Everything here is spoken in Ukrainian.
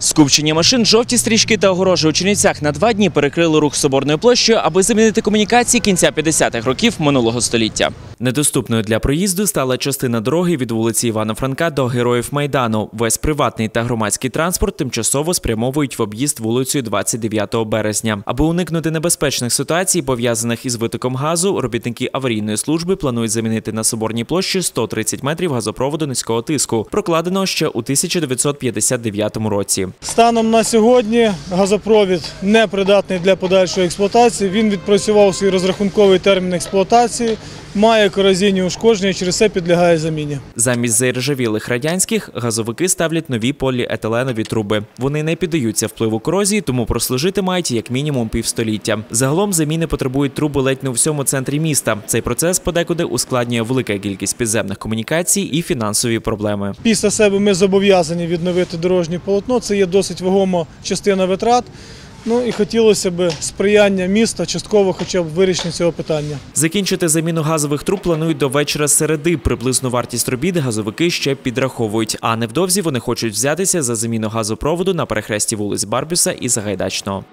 Скупчення машин, жовті стрічки та огорожі у Чернівцях на два дні перекрили рух соборною площею, аби замінити комунікації кінця 50-х років минулого століття. Недоступною для проїзду стала частина дороги від вулиці Івана Франка до Героїв Майдану. Весь приватний та громадський транспорт тимчасово спрямовують в об'їзд вулицею 29 березня. Аби уникнути небезпечних ситуацій, пов'язаних із витоком газу, робітники аварійної служби планують замінити на соборній площі 130 метрів газопроводу низького тиску, прокладеного ще у 1959 році. Станом на сьогодні газопровід не придатний для подальшої експлуатації. Він відпрацював свій розрахунковий термін експлуатації, має корозійні ушкодження, через це підлягає заміні. Замість заіржавілих радянських газовики ставлять нові поліетиленові труби. Вони не піддаються впливу корозії, тому прослужити мають як мінімум півстоліття. Загалом заміни потребують труби ледь не у всьому центрі міста. Цей процес подекуди ускладнює велика кількість підземних комунікацій і фінансові проблеми. Після себе ми зобов'язані відновити дорожнє полотно. Це є досить вагома частина витрат. Ну і хотілося б сприяння міста частково хоча б вирішення цього питання. Закінчити заміну газових труб планують до вечора середи. Приблизну вартість робіт газовики ще підраховують. А невдовзі вони хочуть взятися за заміну газопроводу на перехресті вулиць Барбюса і Загайдачного.